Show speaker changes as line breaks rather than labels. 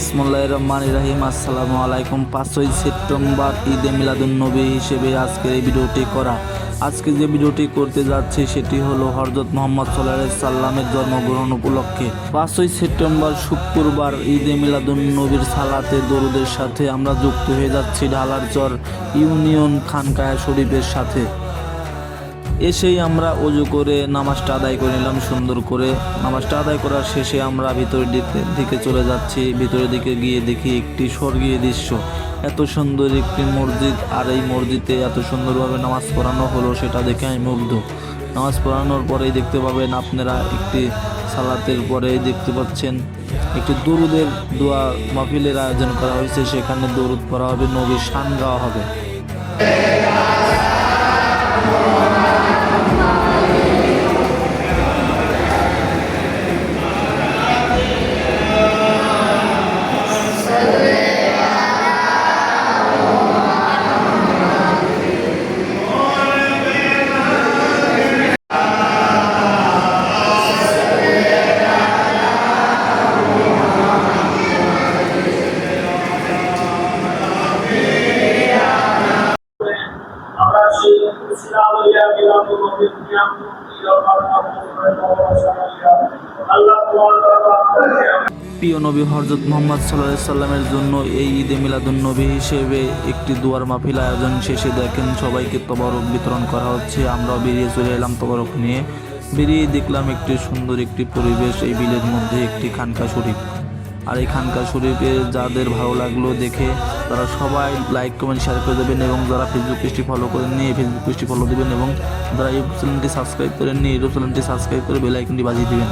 বিসমুল্লাহ রহমান রাহিম। আসসালামু আলাইকুম। পাঁচই সেপ্টেম্বর, ঈদে মিলাদুন নবী হিসেবে আজকের এই ভিডিওটি করা। আজকে যে ভিডিওটি করতে যাচ্ছি, সেটি হলো হরজত মোহাম্মদ সাল্লাহ সাল্লামের জন্মগ্রহণ উপলক্ষে। পাঁচই সেপ্টেম্বর, শুক্রবার, ঈদে মিলাদুন নবীর সালাতে দরুদের সাথে আমরা যুক্ত হয়ে যাচ্ছি ঢালারচর ইউনিয়ন খানকায়া শরীফের সাথে। এসেই আমরা অজু করে নামাজটা আদায় করে নিলাম, সুন্দর করে। নামাজটা আদায় করার শেষে আমরা ভিতরের দিকে- দিকে চলে যাচ্ছি। ভিতরের দিকে গিয়ে দেখি একটি স্বর্গীয় দৃশ্য। এত সুন্দর একটি মসজিদ, আর এই মসজিদে এত সুন্দরভাবে নামাজ পড়ানো হলো সেটা দেখে আমি মুগ্ধ। নামাজ পড়ানোর পরেই দেখতে পাবেন আপনারা একটি সালাতের পরেই দেখতে পাচ্ছেন একটি দরুদের দোয়া মাহফিলের আয়োজন করা হয়েছে। সেখানে দরুদ পড়া হবে, নবীর শান গাওয়া হবে। প্রিয় নবী হরজত মোহাম্মদ সাল্লাহ সাল্লামের জন্য এই ঈদে মিলাদুন নবী হিসেবে একটি দুয়ার মাহফিল আয়োজন শেষে দেখেন সবাইকে তবরক বিতরণ করা হচ্ছে। আমরাও বেরিয়ে চলে এলাম তবরক নিয়ে। বেরিয়ে দেখলাম একটি সুন্দর একটি পরিবেশ, এই বিলের মধ্যে একটি খানকা শরীফ। আর এখানকার খানকা শরীফে যাদের ভালো লাগল দেখে তারা সবাই লাইক কমেন্ট শেয়ার করে দেবেন এবং যারা ফেসবুক পেজটি ফলো করেননি, এই ফেসবুক পেজটি ফলো দেবেন এবং যারা ইউটিউব চ্যানেলটি সাবস্ক্রাইব করেননি ইউটিউব চ্যানেলটি সাবস্ক্রাইব করে বেল আইকনটি বাজিয়ে দেবেন।